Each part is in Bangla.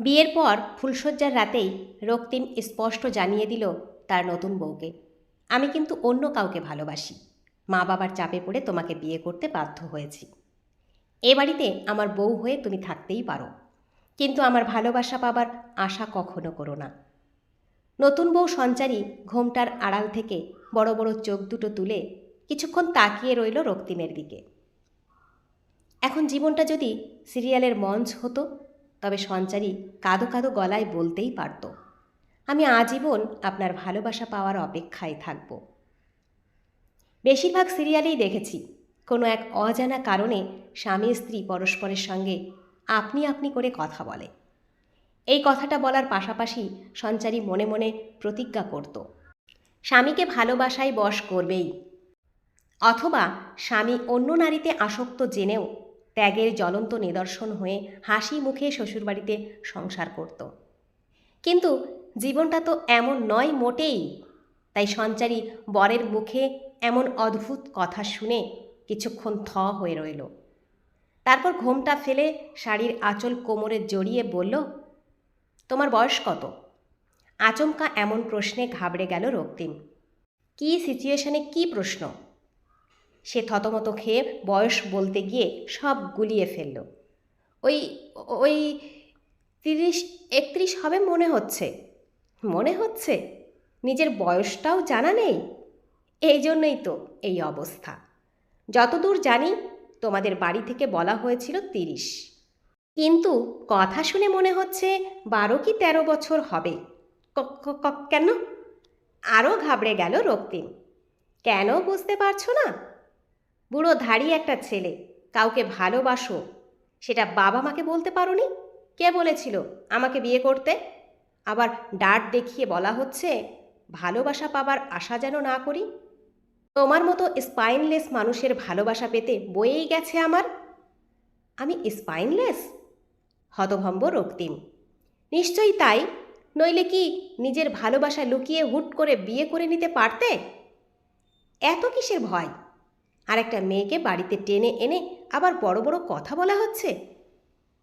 বিয়ের পর ফুলশয্যার রাতেই রক্তিম স্পষ্ট জানিয়ে দিল তার নতুন বউকে। আমি কিন্তু অন্য কাউকে ভালোবাসি। মা বাবার চাপে পড়ে তোমাকে বিয়ে করতে বাধ্য হয়েছি। এ বাড়িতে আমার বউ হয়ে তুমি থাকতেই পারো। কিন্তু আমার ভালোবাসা পাবার আশা কখনো করো না। নতুন বউ সঞ্চারী ঘোমটার আড়াল থেকে বড় বড় চোখ দুটো তুলে কিছুক্ষণ তাকিয়ে রইল রক্তিমের দিকে। এখন জীবনটা যদি সিরিয়ালের মঞ্চ হতো তবে সঞ্চারী কাদো কাদো গলায় বলতেই পারত, আমি আজীবন আপনার ভালোবাসা পাওয়ার অপেক্ষায় থাকব। বেশিরভাগ সিরিয়ালেই দেখেছি, কোনো এক অজানা কারণে স্বামী স্ত্রী পরস্পরের সঙ্গে আপনি আপনি করে কথা বলে। এই কথাটা বলার পাশাপাশি সঞ্চারী মনে মনে প্রতিজ্ঞা করত, স্বামীকে ভালোবাসায় বশ করবেই। অথবা স্বামী অন্য নারীতে আসক্ত জেনেও ত্যাগের জ্বলন্ত নিদর্শন হয়ে হাসি মুখে শ্বশুরবাড়িতে সংসার করত। কিন্তু জীবনটা তো এমন নয় মোটেই। তাই সঞ্চারী বরের মুখে এমন অদ্ভুত কথা শুনে কিছুক্ষণ থ হয়ে রইল। তারপর ঘোমটা ফেলে শাড়ির আঁচল কোমরে জড়িয়ে বলল, তোমার বয়স কত? আচমকা এমন প্রশ্নে ঘাবড়ে গেল রক্তিম। কী সিচুয়েশনে কী প্রশ্ন? সে থতমত খেয়ে বয়স বলতে গিয়ে সব গুলিয়ে ফেলল। ওই ওই তিরিশ, একত্রিশ হবে মনে হচ্ছে। মনে হচ্ছে? নিজের বয়সটাও জানা নেই? এই জন্যই তো এই অবস্থা। যতদূর জানি, তোমাদের বাড়ি থেকে বলা হয়েছিল তিরিশ। কিন্তু কথা শুনে মনে হচ্ছে বারো কি তেরো বছর হবে। কেন? আরও ঘাবড়ে গেল রক্তিম। কেন বুঝতে পারছ না? বুড়ো ধাড়ি একটা ছেলে। কাউকে ভালোবাসো। সেটা বাবা মাকে বলতে পারোনি? কে বলেছিল আমাকে বিয়ে করতে? আবার ডাট দেখিয়ে বলা হচ্ছে, ভালোবাসা পাবার আশা যেন না করি? তোমার মতো স্পাইনলেস মানুষের ভালোবাসা পেতে বয়েই গেছে আমার। আমি স্পাইনলেস? হতভম্ব রক্তিম। নিশ্চয়ই তাই। নইলে কি নিজের ভালোবাসা লুকিয়ে হুট করে বিয়ে করে নিতে পারতে? এত কিসের ভয়? আর একটা মেয়েকে বাড়িতে টেনে এনে আবার বড় বড় কথা বলা হচ্ছে?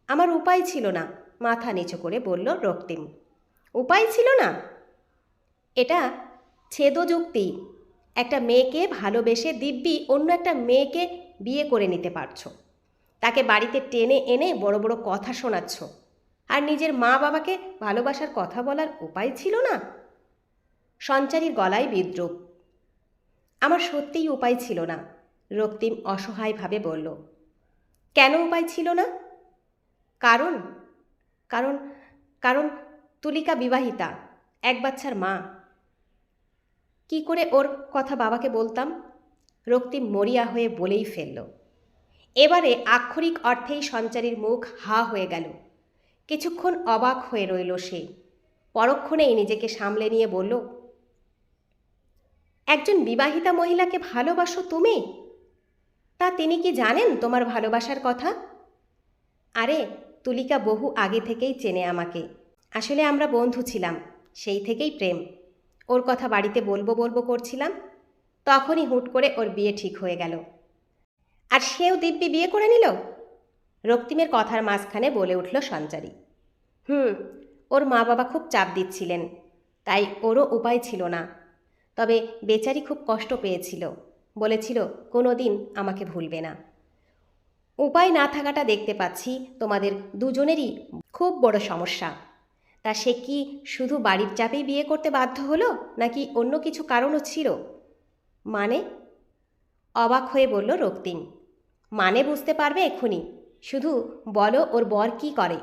আমার উপায় ছিল না, মাথা নিচু করে বলল রক্তিম। উপায় ছিল না? এটা ছেদযুক্তি। একটা মেয়েকে ভালোবেসে দিব্যি অন্য একটা মেয়েকে বিয়ে করে নিতে পারছ। তাকে বাড়িতে টেনে এনে বড় বড় কথা শোনাচ্ছ। আর নিজের মা বাবাকে ভালোবাসার কথা বলার উপায় ছিল না? সঞ্চারীর গলায় বিদ্রুপ। আমার সত্যিই উপায় ছিল না। রক্তিম অসহায়ভাবে বলল, কেন উপায় ছিল না? কারণ কারণ কারণ তুলিকা বিবাহিতা, এক বাচ্চার মা। কি করে ওর কথা বাবাকে বলতাম? রক্তিম মরিয়া হয়ে বলেই ফেলল। এবারে আক্ষরিক অর্থেই সঞ্চারীর মুখ হা হয়ে গেল। কিছুক্ষণ অবাক হয়ে রইল সে। পরক্ষণেই নিজেকে সামলে নিয়ে বলল, একজন বিবাহিতা মহিলাকে ভালোবাসো তুমি? তা তিনি কি জানেন তোমার ভালোবাসার কথা? আরে, তুলিকা বহু আগে থেকেই চেনে আমাকে। আসলে আমরা বন্ধু ছিলাম, সেই থেকেই প্রেম। ওর কথা বাড়িতে বলব বলব করছিলাম, তখনই হুট করে ওর বিয়ে ঠিক হয়ে গেল। আর সেও দিব্যি বিয়ে করে নিল? রক্তিমের কথার মাঝখানে বলে উঠল সঞ্চারী। হুম, ওর মা বাবা খুব চাপ দিচ্ছিলেন, তাই ওরও উপায় ছিল না। তবে বেচারি খুব কষ্ট পেয়েছিল। বলেছিল কোনো দিন আমাকে ভুলবে না। উপায় না থাকাটা দেখতে পাচ্ছি তোমাদের দুজনেরই খুব বড় সমস্যা। তা সে কি শুধু বাড়ির চাপেই বিয়ে করতে বাধ্য হলো, নাকি অন্য কিছু কারণও ছিল? মানে? অবাক হয়ে বলল রক্তিম। মানে বুঝতে পারবে এক্ষুনি। শুধু বলো ওর বর কি করে।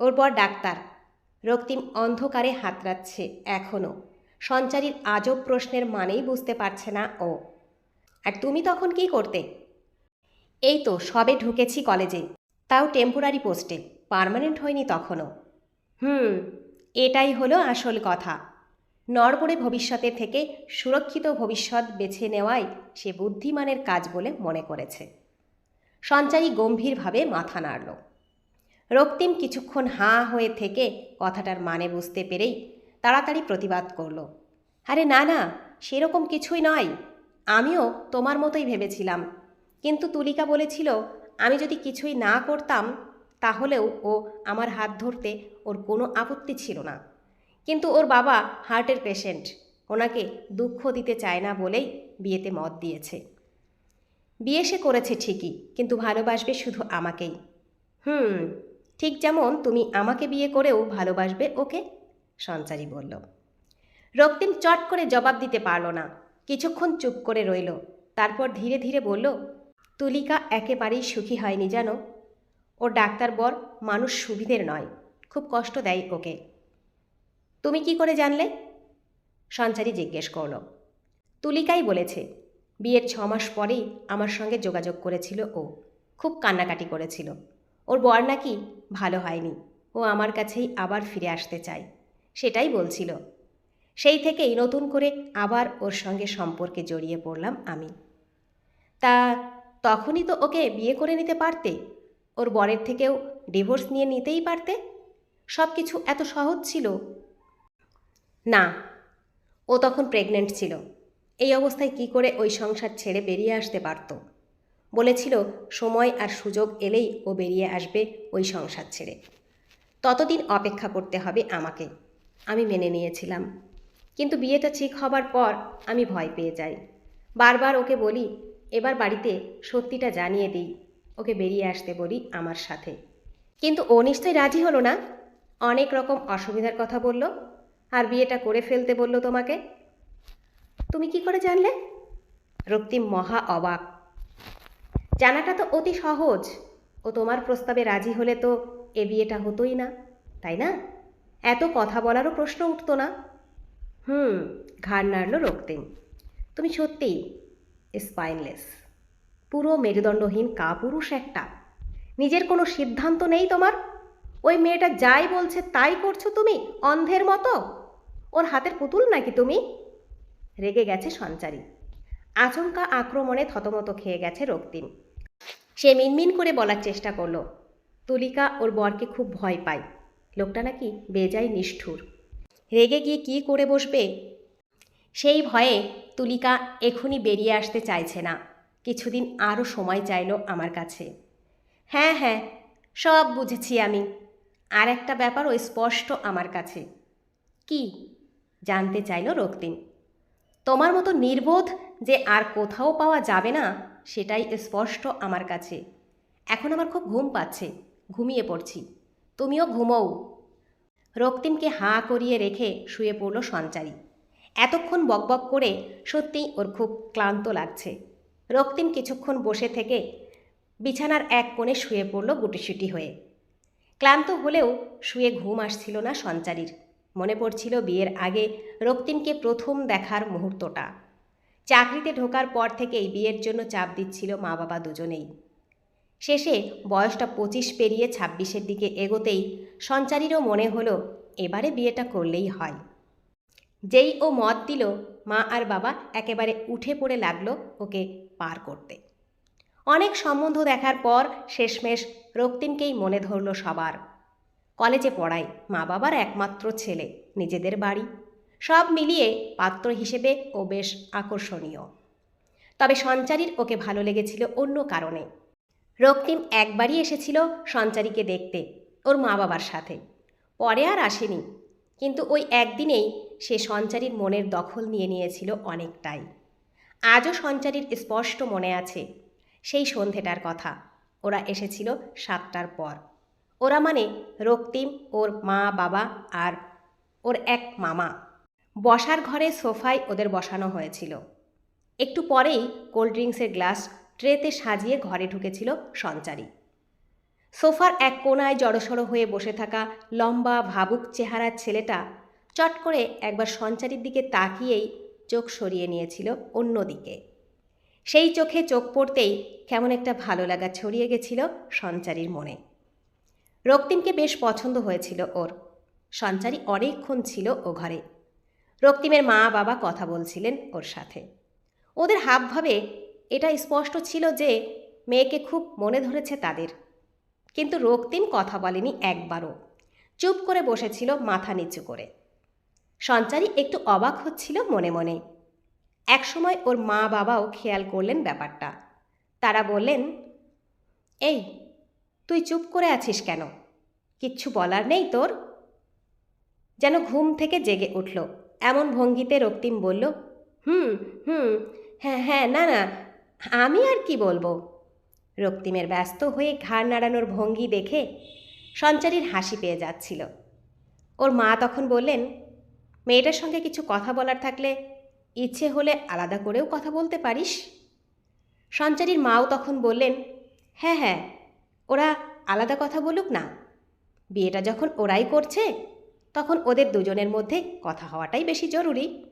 ওর বর ডাক্তার। রক্তিম অন্ধকারে হাতড়াচ্ছে এখনও সঞ্চারীর আজব প্রশ্নের মানেই বুঝতে পারছে না ও। আর তুমি তখন কি করতে? এই তো, সবে ঢুকেছি কলেজে। তাও টেম্পোরারি পোস্টে পার্মানেন্ট হয়নি তখনও। হুম, এটাই হলো আসল কথা। নড়বড়ে ভবিষ্যতের থেকে সুরক্ষিত ভবিষ্যৎ বেছে নেওয়াই সে বুদ্ধিমানের কাজ বলে মনে করেছে। সঞ্চারী গম্ভীরভাবে মাথা নাড়ল। রক্তিম কিছুক্ষণ হাঁ হয়ে থেকে কথাটার মানে বুঝতে পেরেই তাড়াতাড়ি প্রতিবাদ করল। আরে না না, সেরকম কিছুই নয়। আমিও তোমার মতোই ভেবেছিলাম। কিন্তু তুলিকা বলেছিল, আমি যদি কিছুই না করতাম, তাহলেও ও আমার হাত ধরতে ওর কোনো আপত্তি ছিল না। কিন্তু ওর বাবা হার্টের পেশেন্ট, ওনাকে দুঃখ দিতে চায় না বলেই বিয়েতে মত দিয়েছে। বিয়ে সে করেছে ঠিকই, কিন্তু ভালোবাসবে শুধু আমাকেই। হুম, ঠিক যেমন তুমি আমাকে বিয়ে করেও ভালোবাসবে ওকে? সঞ্চারী বলল। রক্তিম চট করে জবাব দিতে পারল না। কিছুক্ষণ চুপ করে রইল। তারপর ধীরে ধীরে বলল, তুলিকা একেবারেই সুখী হয়নি জানো। ও ডাক্তার বর মানুষ সুবিধের নয়, খুব কষ্ট দেয় ওকে। তুমি কি করে জানলে? সঞ্চারী জিজ্ঞেস করল। তুলিকাই বলেছে, বিয়ের ছ মাস পরেই আমার সঙ্গে যোগাযোগ করেছিল ও, খুব কান্নাকাটি করেছিল। ওর বর নাকি ভালো হয়নি, ও আমার কাছেই আবার ফিরে আসতে চায়। সেটাই বলছিল। সেই থেকেই নতুন করে আবার ওর সঙ্গে সম্পর্কে জড়িয়ে পড়লাম আমি। তা তখনই তো ওকে বিয়ে করে নিতে পারতে? ওর বরের থেকেও ডিভোর্স নিয়ে নিতেই পারতে? সব কিছু এত সহজ ছিল? না, ও তখন প্রেগনেন্ট ছিল। এই অবস্থায় কি করে ওই সংসার ছেড়ে বেরিয়ে আসতে পারত? বলেছিল, সময় আর সুযোগ এলেই ও বেরিয়ে আসবে ওই সংসার ছেড়ে। ততদিন অপেক্ষা করতে হবে আমাকে। আমি মেনে নিয়েছিলাম। কিন্তু বিয়েটা ঠিক হবার পর আমি ভয় পেয়ে যাই। বারবার ওকে বলি, এবার বাড়িতে সত্যিটা জানিয়ে দিই, ওকে বেরিয়ে আসতে বলি আমার সাথে। কিন্তু ও নিশ্চয়ই রাজি হলো না। অনেক রকম অসুবিধার কথা বলল, আর বিয়েটা করে ফেলতে বলল তোমাকে। তুমি কি করে জানলে? রক্তিম মহা অবাক। জানাটা তো অতি সহজ। ও তোমার প্রস্তাবে রাজি হলে তো এ বিয়েটা হতোই না, তাই না? এত কথা বলারও প্রশ্ন উঠতো না। হুম, ঘাড় নাড়ল রক্তিম। তুমি সত্যিই স্পাইনলেস পুরো মেরুদণ্ডহীন কাপুরুষ একটা। নিজের কোনো সিদ্ধান্ত নেই তোমার? ওই মেয়েটা যাই বলছে তাই করছ তুমি, অন্ধের মতো? ওর হাতের পুতুল নাকি তুমি? রেগে গেছে সঞ্চারী। আচমকা আক্রমণে থতমত খেয়ে গেছে রক্তিম। সে মিনমিন করে বলার চেষ্টা করল, তুলিকা, ওর বরকে খুব ভয় পায়। লোকটা নাকি বেজায় নিষ্ঠুর। রেগে গিয়ে কি করে বসবে? সেই ভয়ে তুলিকা এখনই বেরিয়ে আসতে চাইছে না। কিছুদিন আরও সময় চাইলো আমার কাছে। হ্যাঁ হ্যাঁ সব বুঝেছি আমি। আর একটা ব্যাপারও স্পষ্ট আমার কাছে। কি? জানতে চাইল রক্তিম। তোমার মতো নির্বোধ যে আর কোথাও পাওয়া যাবে না, সেটাই স্পষ্ট আমার কাছে। এখন আমার খুব ঘুম পাচ্ছে। ঘুমিয়ে পড়ছি। তুমিও ঘুমোও। রক্তিমকে হাঁ করিয়ে রেখে শুয়ে পড়ল সঞ্চারী। এতক্ষণ বকবক করে সত্যিই ওর খুব ক্লান্ত লাগছে। রক্তিম কিছুক্ষণ বসে থেকে বিছানার এক কোণে শুয়ে পড়ল গুটিসুটি হয়ে। ক্লান্ত হলেও শুয়ে ঘুম আসছিল না সঞ্চারীর। মনে পড়ছিল বিয়ের আগে রক্তিমকে প্রথম দেখার মুহূর্তটা। চাকরিতে ঢোকার পর থেকেই বিয়ের জন্য চাপ দিচ্ছিল মা বাবা দুজনেই। শেষে বয়সটা পঁচিশ পেরিয়ে ছাব্বিশের দিকে এগোতেই সঞ্চারীরও মনে হলো, এবারে বিয়েটা করলেই হয়। যেই ও মত দিল, মা আর বাবা একেবারে উঠে পড়ে লাগল ওকে পার করতে। অনেক সম্বন্ধ দেখার পর শেষমেশ রক্তিমকেই মনে ধরল সবার। কলেজে পড়ায় মা বাবার একমাত্র ছেলে, নিজেদের বাড়ি। সব মিলিয়ে পাত্র হিসেবে ও বেশ আকর্ষণীয়। তবে সঞ্চারীর ওকে ভালো লেগেছিল অন্য কারণে। রক্তিম একবারই এসেছিল সঞ্চারীকে দেখতে, ওর মা বাবার সাথে। পরে আর আসেনি, কিন্তু ওই একদিনেই সে সঞ্চারীর মনের দখল নিয়ে নিয়েছিল অনেকটাই। আজও সঞ্চারীর স্পষ্ট মনে আছে সেই সন্ধেটার কথা। ওরা এসেছিল সাতটার পর। ওরা মানে রক্তিম, ওর মা বাবা আর ওর এক মামা। বসার ঘরে সোফায় ওদের বসানো হয়েছিল। একটু পরেই কোল্ড ড্রিঙ্কসের গ্লাস ট্রেতে সাজিয়ে ঘরে ঢুকেছিল সঞ্চারী। সোফার এক কোনায় জড়সড় হয়ে বসে থাকা লম্বা, ভাবুক চেহারার ছেলেটা চট করে একবার সঞ্চারীর দিকে তাকিয়েই চোখ সরিয়ে নিয়েছিল অন্যদিকে। সেই চোখে চোখ পড়তেই কেমন একটা ভালো লাগা ছড়িয়ে গেছিল সঞ্চারীর মনে। রক্তিমকে বেশ পছন্দ হয়েছিল ওর। সঞ্চারী অনেকক্ষণ ছিল ও ঘরে। রক্তিমের মা বাবা কথা বলছিলেন ওর সাথে। ওদের হাবভাবে এটা স্পষ্ট ছিল যে মেয়েকে খুব মনে ধরেছে তাদের। কিন্তু রক্তিম কথা বলেনি একবারও। চুপ করে বসেছিল মাথা নিচু করে। সঞ্চারী একটু অবাক হচ্ছিল মনে মনে। একসময় ওর মা বাবাও খেয়াল করলেন ব্যাপারটা। তারা বললেন, এই, তুই চুপ করে আছিস কেন? কিচ্ছু বলার নেই তোর? যেন ঘুম থেকে জেগে উঠল। এমন ভঙ্গিতে রক্তিম বলল, হুম হুম হ্যাঁ হ্যাঁ না না আমি আর কি বলব? রক্তিমের ব্যস্ত হয়ে ঘাড় নাড়ানোর ভঙ্গি দেখে সঞ্চারীর হাসি পেয়ে যাচ্ছিল। ওর মা তখন বললেন, মেয়েটার সঙ্গে কিছু কথা বলার থাকলে ইচ্ছে হলে আলাদা করেও কথা বলতে পারিস? সঞ্চারীর মাও তখন বললেন হ্যাঁ হ্যাঁ ওরা আলাদা কথা বলুক না। বিয়েটা যখন ওরাই করছে, তখন ওদের দুজনের মধ্যে কথা হওয়াটাই বেশি জরুরি।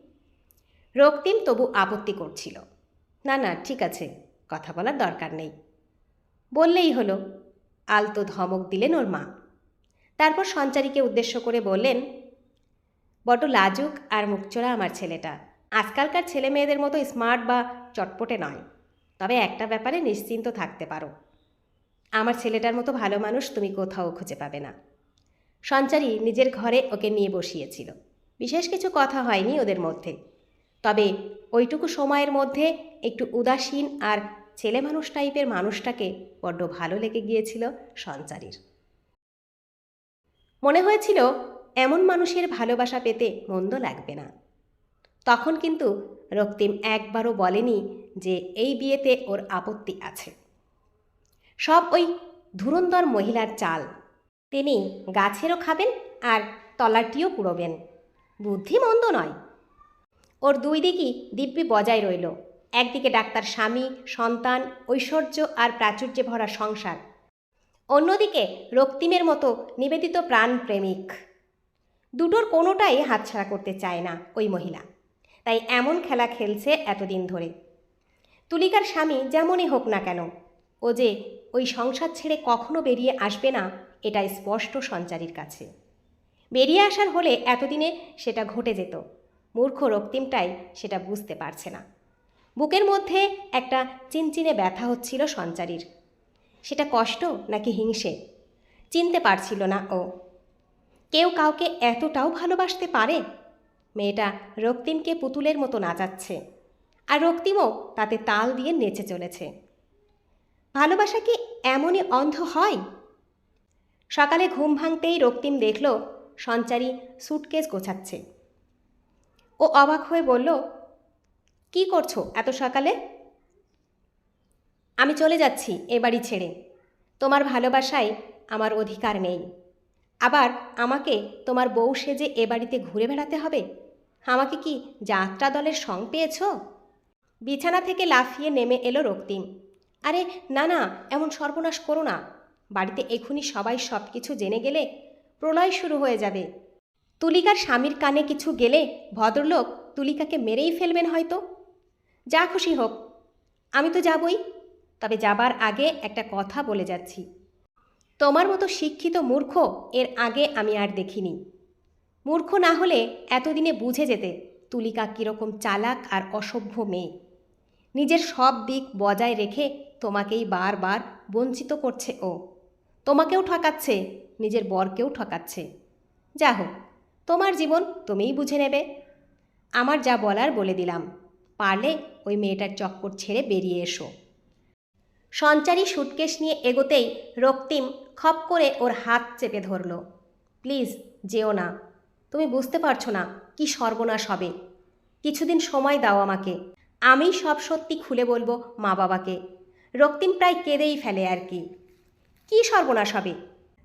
রক্তিম তবু আপত্তি করছিল। না না, ঠিক আছে, কথা বলার দরকার নেই। বললেই হলো, আলতো ধমক দিলেন ওর মা। তারপর সঞ্চারীকে উদ্দেশ্য করে বললেন, বড্ড লাজুক আর মুখচোরা আমার ছেলেটা। আজকালকার ছেলে মেয়েদের মতো স্মার্ট বা চটপটে নয়। তবে একটা ব্যাপারে নিশ্চিন্ত থাকতে পারো। আমার ছেলেটার মতো ভালো মানুষ তুমি কোথাও খুঁজে পাবে না। সঞ্চারী নিজের ঘরে ওকে নিয়ে বসিয়েছিল। বিশেষ কিছু কথা হয়নি ওদের মধ্যে। তবে ওইটুকু সময়ের মধ্যে একটু উদাসীন আর ছেলে মানুষ টাইপের মানুষটাকে বড্ড ভালো লেগে গিয়েছিল সঞ্চারীর। মনে হয়েছিল এমন মানুষের ভালোবাসা পেতে মন্দ লাগবে না। তখন কিন্তু রক্তিম একবারও বলেনি যে এই বিয়েতে ওর আপত্তি আছে। সব ওই ধুরন্ধর মহিলার চাল। তিনি গাছেরও খাবেন আর তলাটিও কুড়োবেন। বুদ্ধি মন্দ নয়। ওর দুই দিকই দিব্যি বজায় রইল। একদিকে ডাক্তার স্বামী, সন্তান, ঐশ্বর্য আর প্রাচুর্যে ভরা সংসার। অন্যদিকে রক্তিমের মতো নিবেদিত প্রাণ প্রেমিক। দুটোর কোনোটাই হাতছাড়া করতে চায় না ওই মহিলা। তাই এমন খেলা খেলছে এতদিন ধরে। তুলিকার স্বামী যেমনই হোক না কেন, ও যে ওই সংসার ছেড়ে কখনো বেরিয়ে আসবে না এটা স্পষ্ট সঞ্চারীর কাছে। বেরিয়ে আসার হলে এতদিনে সেটা ঘটে যেত। মূর্খ রক্তিমটাই সেটা বুঝতে পারছে না। বুকের মধ্যে একটা চিনচিনে ব্যথা হচ্ছিল সঞ্চারীর। সেটা কষ্ট নাকি হিংসে? চিনতে পারছিল না ও। কেউ কাউকে এতটাও ভালোবাসতে পারে? মেয়েটা রক্তিমকে পুতুলের মতো নাচাচ্ছে। আর রক্তিমও তাতে তাল দিয়ে নেচে চলেছে। ভালোবাসা কি এমনই অন্ধ হয়? সকালে ঘুম ভাঙতেই রক্তিম দেখল সঞ্চারী সুটকেস গোছাচ্ছে। ও অবাক হয়ে বলল, কি করছ এত সকালে? আমি চলে যাচ্ছি এ বাড়ি ছেড়ে। তোমার ভালোবাসায় আমার অধিকার নেই। আবার আমাকে তোমার বউ সেজে এ বাড়িতে ঘুরে বেড়াতে হবে? আমাকে কি যাত্রা দলের সং পেয়েছ? বিছানা থেকে লাফিয়ে নেমে এলো রক্তিম। আরে, না না, এমন সর্বনাশ করো না। বাড়িতে এখুনি সবাই সব কিছু জেনে গেলে প্রলয় শুরু হয়ে যাবে। তুলিকার স্বামীর কানে কিছু গেলে ভদ্রলোক তুলিকাকে মেরেই ফেলবেন হয়তো। যা খুশি হোক, আমি তো যাবই, তবে যাবার আগে একটা কথা বলে যাচ্ছি। তোমার মতো শিক্ষিত মূর্খ এর আগে আমি আর দেখিনি। মূর্খ না হলে এতদিনে বুঝে যেতে তুলিকা কীরকম চালাক আর অসভ্য মেয়ে। নিজের সব দিক বজায় রেখে তোমাকেই বারবার বঞ্চিত করছে ও। তোমাকেও ঠকাচ্ছে, নিজের বরকেও ঠকাচ্ছে। যা হোক। তোমার জীবন তুমিই বুঝে নেবে। আমার যা বলার বলে দিলাম। পারলে ওই মেয়েটার চক্কর ছেড়ে বেরিয়ে এসো। সঞ্চারী সুটকেস নিয়ে এগোতেই রক্তিম খপ করে ওর হাত চেপে ধরল। প্লিজ, যেও না। তুমি বুঝতে পারছ না কি সর্বনাশ হবে। কিছুদিন সময় দাও আমাকে। আমি সব সত্যি খুলে বলব মা বাবাকে রক্তিম প্রায় কেঁদেই ফেলে আর কি। কি সর্বনাশ হবে?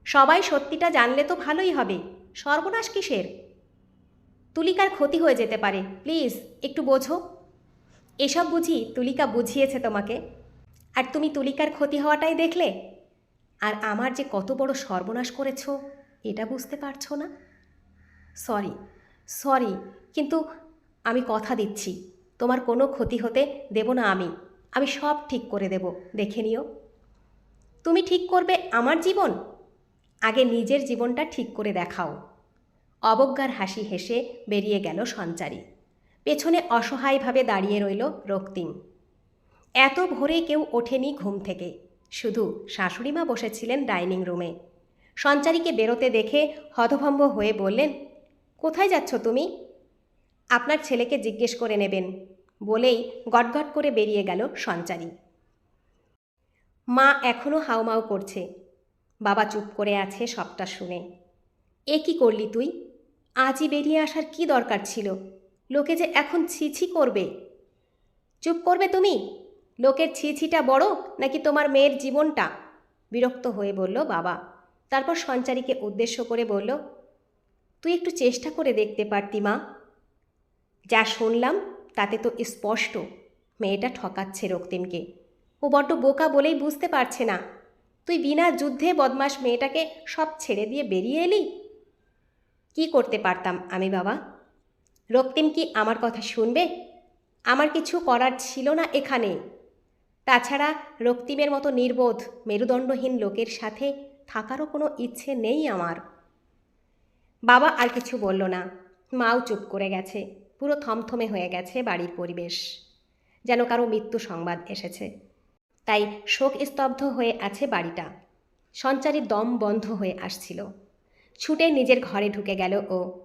সবাই সত্যিটা জানলে তো ভালোই হবে। সর্বনাশ কিসের? তুলিকার ক্ষতি হয়ে যেতে পারে। প্লিজ, একটু বোঝো। এসব বুঝি তুলিকা বুঝিয়েছে তোমাকে। আর তুমি তুলিকার ক্ষতি হওয়াটাই দেখলে? আর আমার যে কত বড় সর্বনাশ করেছ, এটা বুঝতে পারছ না? সরি সরি, কিন্তু আমি কথা দিচ্ছি। তোমার কোনো ক্ষতি হতে দেব না আমি। আমি সব ঠিক করে দেব। দেখে নিও। তুমি ঠিক করবে আমার জীবন? আগে নিজের জীবনটা ঠিক করে দেখাও। অবজ্ঞার হাসি হেসে বেরিয়ে গেল সঞ্চারী। পেছনে অসহায়ভাবে দাঁড়িয়ে রইল রক্তিম। এত ভোরে কেউ ওঠেনি ঘুম থেকে। শুধু শাশুড়িমা বসেছিলেন ডাইনিং রুমে। সঞ্চারীকে বেরোতে দেখে হতভম্ব হয়ে বললেন, কোথায় যাচ্ছ তুমি? আপনার ছেলেকে জিজ্ঞেস করে নেবেন। বলেই গটগট করে বেরিয়ে গেল সঞ্চারী। মা এখনও হাউমাউ করছে। বাবা চুপ করে আছে সবটা শুনে। এ কি করলি তুই? আজই বেরিয়ে আসার কি দরকার ছিল? লোকে যে এখন ছিছি করবে? চুপ করবে তুমি? লোকের ছিছিটা বড় নাকি তোমার মেয়ের জীবনটা? বিরক্ত হয়ে বলল বাবা। তারপর সঞ্চারীকে উদ্দেশ্য করে বলল, তুই একটু চেষ্টা করে দেখতে পারতি মা। যা শুনলাম তাতে তো স্পষ্ট, মেয়েটা ঠকাচ্ছে রক্তিমকে। ও বড্ড বোকা বলেই বুঝতে পারছে না। তুই বিনা যুদ্ধে বদমাস মেয়েটাকে সব ছেড়ে দিয়ে বেরিয়ে এলি? কি করতে পারতাম আমি, বাবা? রক্তিম কি আমার কথা শুনবে? আমার কিছু করার ছিল না এখানে। তাছাড়া রক্তিমের মতো নির্বোধ, মেরুদণ্ডহীন লোকের সাথে থাকারও কোনো ইচ্ছে নেই আমার। বাবা আর কিছু বলল না। মাও চুপ করে গেছে। পুরো থমথমে হয়ে গেছে বাড়ির পরিবেশ। যেন কারও মৃত্যু সংবাদ এসেছে। তাই শোক স্তব্ধ হয়ে আছে বাড়িটা। সঞ্চারীর দম বন্ধ হয়ে আসছিল। ছুটে নিজের ঘরে ঢুকে গেল ও।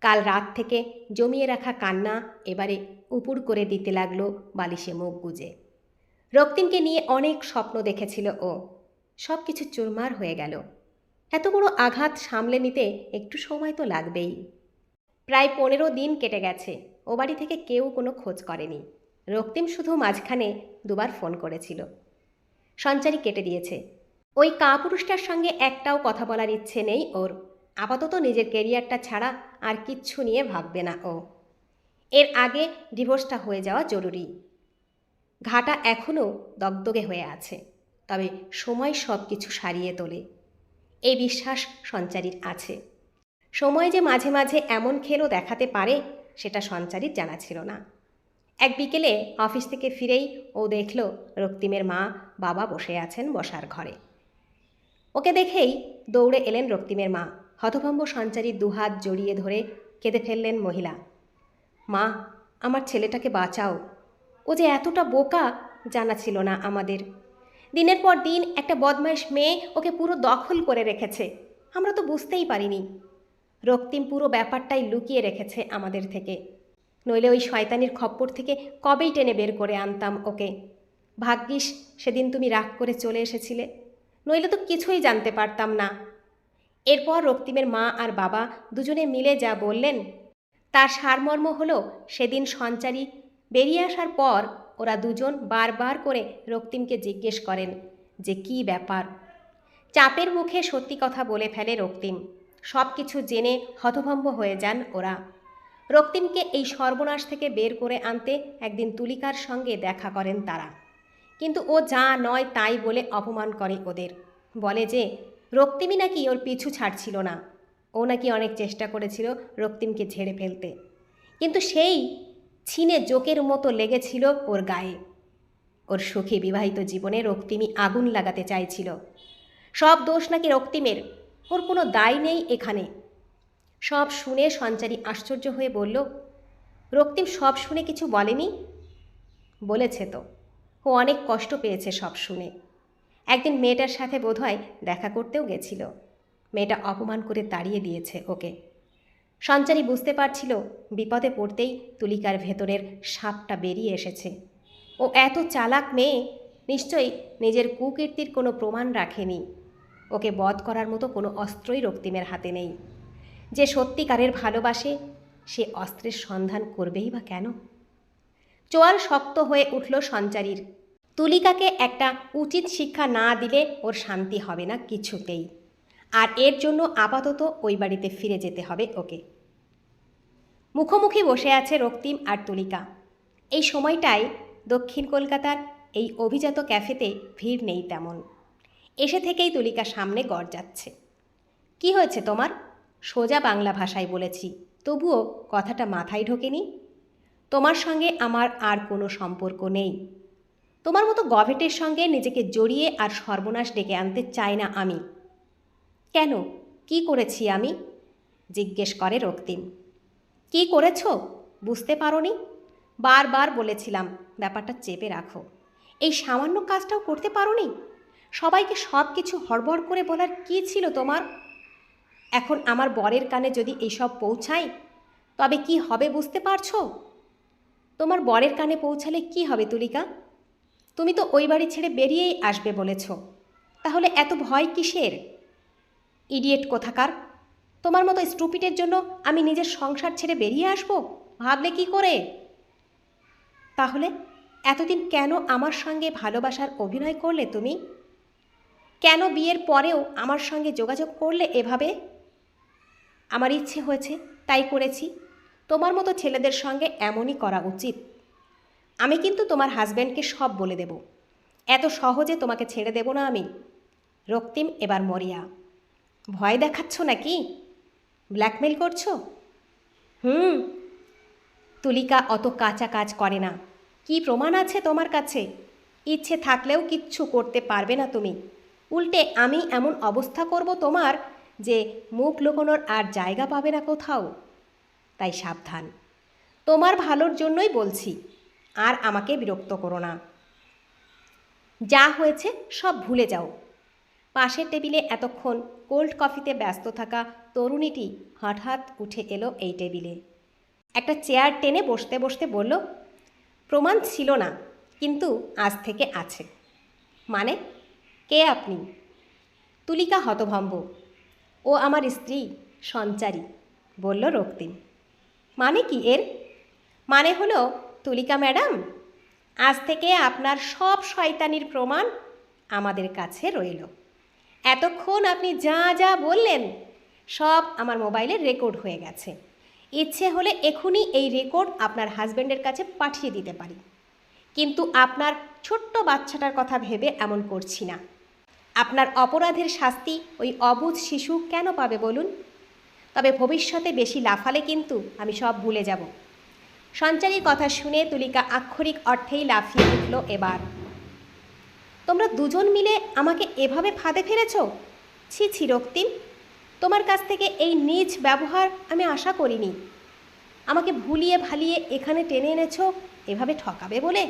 কাল রাত থেকে জমিয়ে রাখা কান্না এবারে উপুর করে দিতে লাগল বালিশে মুখ গুজে। রক্তিমকে নিয়ে অনেক স্বপ্ন দেখেছিল ও। সব কিছু চুরমার হয়ে গেল। এত বড় আঘাত সামলে নিতে একটু সময় তো লাগবেই। প্রায় পনেরো দিন কেটে গেছে। ও বাড়ি থেকে কেউ কোনো খোঁজ করেনি। রক্তিম শুধু মাঝখানে দুবার ফোন করেছিল। সঞ্চারী কেটে দিয়েছে। ওই কাপুরুষটার সঙ্গে একটাও কথা বলার ইচ্ছে নেই ওর। আপাতত নিজের কেরিয়ারটা ছাড়া আর কিচ্ছু নিয়ে ভাববে না ও। এর আগে ডিভোর্সটা হয়ে যাওয়া জরুরি। ঘাটা এখনও দগদগে হয়ে আছে। তবে সময় সব কিছু সারিয়ে তোলে। এই বিশ্বাস সঞ্চারীর আছে। সময় যে মাঝে মাঝে এমন খেলও দেখাতে পারে, সেটা সঞ্চারীর জানা ছিল না। এক বিকেলে অফিস থেকে ফিরেই ও দেখল রক্তিমের মা বাবা বসে আছেন বসার ঘরে। ওকে দেখেই দৌড়ে এলেন রক্তিমের মা। হতভম্ব সঞ্চারীর দুহাত জড়িয়ে ধরে কেঁদে ফেললেন মহিলা। মা, আমার ছেলেটাকে বাঁচাও। ও যে এতটা বোকা জানা ছিল না আমাদের। দিনের পর দিন একটা বদমাইশ মেয়ে ওকে পুরো দখল করে রেখেছে। আমরা তো বুঝতেই পারিনি। রক্তিম পুরো ব্যাপারটাই লুকিয়ে রেখেছে আমাদের থেকে। নইলে ওই শয়তানির খপ্পর থেকে কবেই টেনে বের করে আনতাম ওকে। ভাগ্যিস সেদিন তুমি রাগ করে চলে এসেছিলে, নইলে তো কিছুই জানতে পারতাম না। এরপর রক্তিমের মা আর বাবা দুজনে মিলে যা বললেন, তার সারমর্ম হলো সেদিন সঞ্চারী বেরিয়ে আসার পর ওরা দুজন বারবার করে রক্তিমকে জিজ্ঞেস করেন যে কি ব্যাপার। চাপের মুখে সত্যি কথা বলে ফেলে রক্তিম। সব কিছু জেনে হতভম্ব হয়ে যান ওরা। রক্তিমকে এই সর্বনাশ থেকে বের করে আনতে একদিন তুলিকার সঙ্গে দেখা করেন তারা। কিন্তু ও যা নয় তাই বলে অপমান করে ওদের। বলে যে, রক্তিমই নাকি ওর পিছু ছাড়ছিল না। ও নাকি অনেক চেষ্টা করেছিল রক্তিমকে ঝেড়ে ফেলতে। কিন্তু সেই ছিনে জোকের মতো লেগেছিল ওর গায়ে। ওর সুখী বিবাহিত জীবনে রক্তিমই আগুন লাগাতে চাইছিল। সব দোষ নাকি রক্তিমের। ওর কোনো দায় নেই এখানে। সব শুনে সঞ্চারী আশ্চর্য হয়ে বলল, রক্তিম সব শুনে কিছু বলেনি? বলেছে তো। ও অনেক কষ্ট পেয়েছে সব শুনে। একদিন মেয়েটার সাথে বোধহয় দেখা করতেও গেছিল। মেয়েটা অপমান করে তাড়িয়ে দিয়েছে ওকে। সঞ্চারী বুঝতে পারছিল বিপদে পড়তেই তুলিকার ভেতরের সাপটা বেরিয়ে এসেছে। ও এত চালাক মেয়ে, নিশ্চয়ই নিজের কুকীর্তির কোনো প্রমাণ রাখেনি। ওকে বধ করার মতো কোনো অস্ত্রই রক্তিমের হাতে নেই। যে সত্যিকারের ভালোবাসে, সে অস্ত্রের সন্ধান করবেই বা কেন? চোয়াল শক্ত হয়ে উঠল সঞ্চারীর। তুলিকাকে একটা উচিত শিক্ষা না দিলে ওর শান্তি হবে না কিছুতেই। আর এর জন্য আপাতত ওই বাড়িতে ফিরে যেতে হবে ওকে। মুখোমুখি বসে আছে রক্তিম আর তুলিকা। এই সময়টায় দক্ষিণ কলকাতার এই অভিজাত ক্যাফেতে ভিড় নেই তেমন। এসে থেকেই তুলিকা সামনে গড় যাচ্ছে। কি হয়েছে তোমার? সোজা বাংলা ভাষায় বলেছি, তবুও কথাটা মাথায় ঢোকেনি। তোমার সঙ্গে আমার আর কোনো সম্পর্ক নেই। তোমার মতো গভেটের সঙ্গে নিজেকে জড়িয়ে আর সর্বনাশ ডেকে আনতে চাই না আমি। কেন? কি করেছি আমি? জিজ্ঞেস করে রক্তিম। কি করেছ? বুঝতে পারোনি? বারবার বলেছিলাম, ব্যাপারটা চেপে রাখো। এই সামান্য কাজটাও করতে পারোনি? সবাইকে সব কিছু হড়বড় করে বলার কি ছিল তোমার? এখন আমার বরের কানে যদি এসব পৌঁছায়, তবে কি হবে বুঝতে পারছ? তোমার বরের কানে পৌঁছালে কি হবে তুলিকা? তুমি তো ওই বাড়ি ছেড়ে বেরিয়েই আসবে বলেছ। তাহলে এত ভয় কিসের? ইডিয়েট কোথাকার? তোমার মতো স্টুপিটের জন্য আমি নিজের সংসার ছেড়ে বেরিয়ে আসব? ভাবলে কি করে? তাহলে এতদিন কেন আমার সঙ্গে ভালোবাসার অভিনয় করলে তুমি? কেন বিয়ের পরেও আমার সঙ্গে যোগাযোগ করলে এভাবে? আমার ইচ্ছে হয়েছে, তাই করেছি। তোমার মতো ছেলেদের সঙ্গে এমনই করা উচিত। আমি কিন্তু তোমার হাজব্যান্ডকে সব বলে দেব। এত সহজে তোমাকে ছেড়ে দেব না আমি। রক্তিম, এবার মরিয়া। ভয় দেখাচ্ছ নাকি? ব্ল্যাকমেল করছ? হুম। তুলিকা অত কাঁচা কাজ করে না। কি প্রমাণ আছে তোমার কাছে? ইচ্ছে থাকলেও কিচ্ছু করতে পারবে না তুমি। উল্টে আমি এমন অবস্থা করব তোমার যে মুখ লুকোনোর আর জায়গা পাবে না কোথাও। তাই সাবধান। তোমার ভালোর জন্যই বলছি, আর আমাকে বিরক্ত করো না। যা হয়েছে সব ভুলে যাও। পাশের টেবিলে এতক্ষণ কোল্ড কফিতে ব্যস্ত থাকা তরুণীটি হঠাৎ উঠে এলো এই টেবিলে। একটা চেয়ার টেনে বসতে বসতে বলল, প্রমাণ ছিল না, কিন্তু আজ থেকে আছে। মানে? কে আপনি? তুলিকা হতভম্ব। ও আমার স্ত্রী সঞ্চারী, বলল রক্তিম। মানে কি এর? মানে হলো, তুলিকা ম্যাডাম, আজ থেকে আপনার সব শয়তানির প্রমাণ আমাদের কাছে রইল। এতক্ষণ আপনি যা যা বললেন, সব আমার মোবাইলে রেকর্ড হয়ে গেছে। ইচ্ছে হলে এখনই এই রেকর্ড আপনার হাজব্যান্ডের কাছে পাঠিয়ে দিতে পারি। কিন্তু আপনার ছোট্ট বাচ্চাটার কথা ভেবে এমন করছি না। আপনার অপরাধের শাস্তি ওই অবুধ শিশু কেন পাবে বলুন? তবে ভবিষ্যতে বেশি লাফালে কিন্তু আমি সব ভুলে যাব। সঞ্চারীর কথা শুনে তুলিকা আক্ষরিক অর্থেই লাফিয়ে উঠল এবার। তোমরা দুজন মিলে আমাকে এভাবে ফাঁদে ফেলেছ? ছি ছি, রক্তিম। তোমার কাছ থেকে এই নিজ ব্যবহার আমি আশা করিনি। আমাকে ভুলিয়ে ভালিয়ে এখানে টেনে এনেছ, এভাবে ঠকাবে বলে?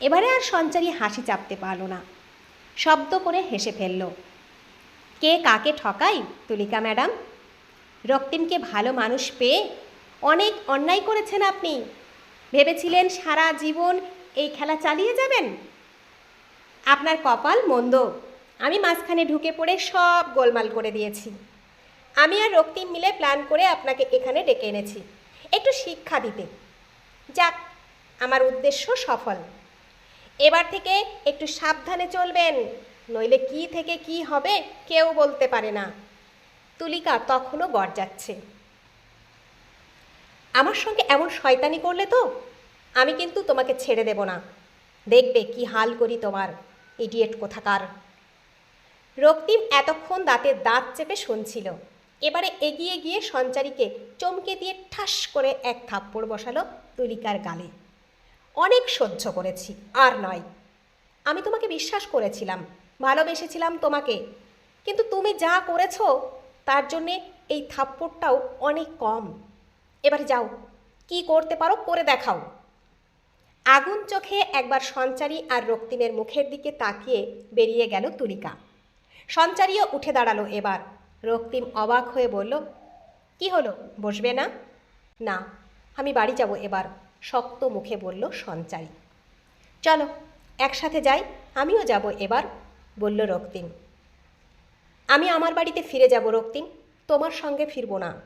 এবারে আর সঞ্চারী হাসি চাপতে পারল না। শব্দ করে হেসে ফেলল। কে কাকে ঠকাই তুলিকা ম্যাডাম? রক্তিমকে ভালো মানুষ পেয়ে অনেক অন্যায় করেছেন আপনি। ভেবেছিলেন সারা জীবন এই খেলা চালিয়ে যাবেন? আপনার কপাল মন্দ। আমি মাঝখানে ঢুকে পড়ে সব গোলমাল করে দিয়েছি। আমি আর রক্তিম মিলে প্ল্যান করে আপনাকে এখানে ডেকে এনেছি। একটু শিক্ষা দিতে। যাক, আমার উদ্দেশ্য সফল। এবার থেকে একটু সাবধানে চলবেন, নইলে কি থেকে কি হবে কেউ বলতে পারে না। তুলিকা তখনও গড়-যাচ্ছে আমার সঙ্গে এমন শয়তানি করলে তো? আমি কিন্তু তোমাকে ছেড়ে দেব না। দেখবে কি হাল করি তোমার ইডিয়েট কোথাকার। রক্তিম এতক্ষণ দাঁতের দাঁত চেপে শুনছিল। এবারে এগিয়ে গিয়ে সঞ্চারীকে চমকে দিয়ে ঠাস করে এক থাপ্পড় বসালো তুলিকার গালে। অনেক সহ্য করেছি, আর নয়। আমি তোমাকে বিশ্বাস করেছিলাম, ভালোবেসেছিলাম তোমাকে। কিন্তু তুমি যা করেছ, তার জন্যে এই থাপ্পড়টাও অনেক কম। এবার যাও, কি করতে পারো করে দেখাও। আগুন চোখে একবার সঞ্চারী আর রক্তিমের মুখের দিকে তাকিয়ে বেরিয়ে গেল তুলিকা। সঞ্চারীও উঠে দাঁড়াল এবার। রক্তিম অবাক হয়ে বলল, কি হলো, বসবে না? না, আমি বাড়ি যাব এবার। শক্ত মুখে বলল, সঞ্চারী, চলো, একসাথে যাই, আমিও যাব এবার, বলল রক্তিম। আমি আমার বাড়িতে ফিরে যাব রক্তিম, তোমার সঙ্গে ফিরবো না।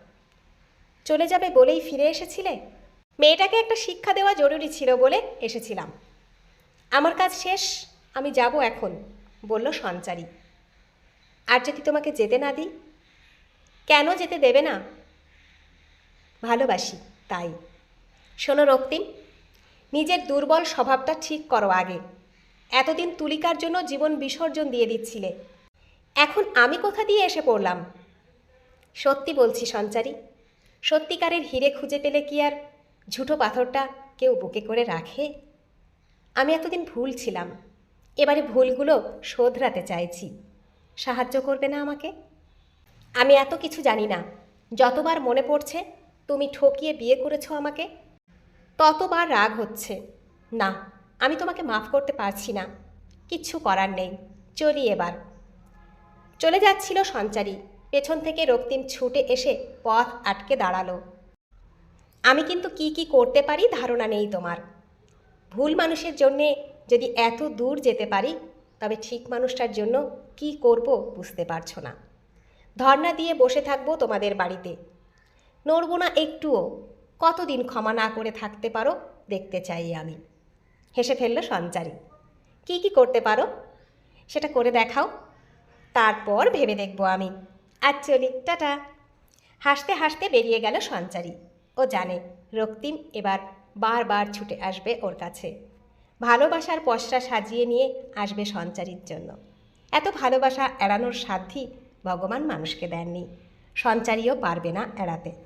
চলে যাবে বলেই ফিরে এসেছিলে? মেয়েটাকে একটা শিক্ষা দেওয়া জরুরি ছিল বলে এসেছিলাম। আমার কাজ শেষ, আমি যাব এখন, বলল সঞ্চারী। আর যদি তোমাকে যেতে না দিই? কেন যেতে দেবে না? ভালোবাসি, তাই। শোনো রক্তিম, নিজের দুর্বল স্বভাবটা ঠিক করো আগে। এতদিন তুলিকার জন্য জীবন বিসর্জন দিয়ে দিচ্ছিলে। এখন আমি কোথা দিয়ে এসে পড়লাম? সত্যি বলছি সঞ্চারী, সত্যিকারের হিরে খুঁজে পেলে কি আর ঝুটো পাথরটা কেউ বুকে করে রাখে? আমি এতদিন ভুল ছিলাম, এবারে ভুলগুলো শোধরাতে চাইছি। সাহায্য করবে না আমাকে? আমি এত কিছু জানি না, যতবার মনে পড়ছে তুমি ঠকিয়ে বিয়ে করেছ আমাকে ততবার রাগ হচ্ছে। না, আমি তোমাকে মাফ করতে পারছি না। কিচ্ছু করার নেই। চলি এবার। চলে যাচ্ছিল সঞ্চারী। পেছন থেকে রক্তিম ছুটে এসে পথ আটকে দাঁড়াল। আমি কিন্তু কি কি করতে পারি ধারণা নেই তোমার। ভুল মানুষের জন্যে যদি এত দূর যেতে পারি, তবে ঠিক মানুষটার জন্য কি করব বুঝতে পারছ না। ধর্ণা দিয়ে বসে থাকব তোমাদের বাড়িতে। নড়ব না একটুও। কতদিন ক্ষমা না করে থাকতে পারো? দেখতে চাই আমি। হেসে ফেলল সঞ্চারী। কি কি করতে পারো? সেটা করে দেখাও। তারপর ভেবে দেখব আমি। আজ চলি। টাটা। হাসতে হাসতে বেরিয়ে গেল সঞ্চারী। ও জানে, রক্তিম এবার বারবার ছুটে আসবে ওর কাছে। ভালোবাসার পশরা সাজিয়ে নিয়ে আসবে সঞ্চারীর জন্য। এত ভালোবাসা এড়ানোর সাধ্যই ভগবান মানুষকে দেননি। সঞ্চারীও পারবে না এড়াতে।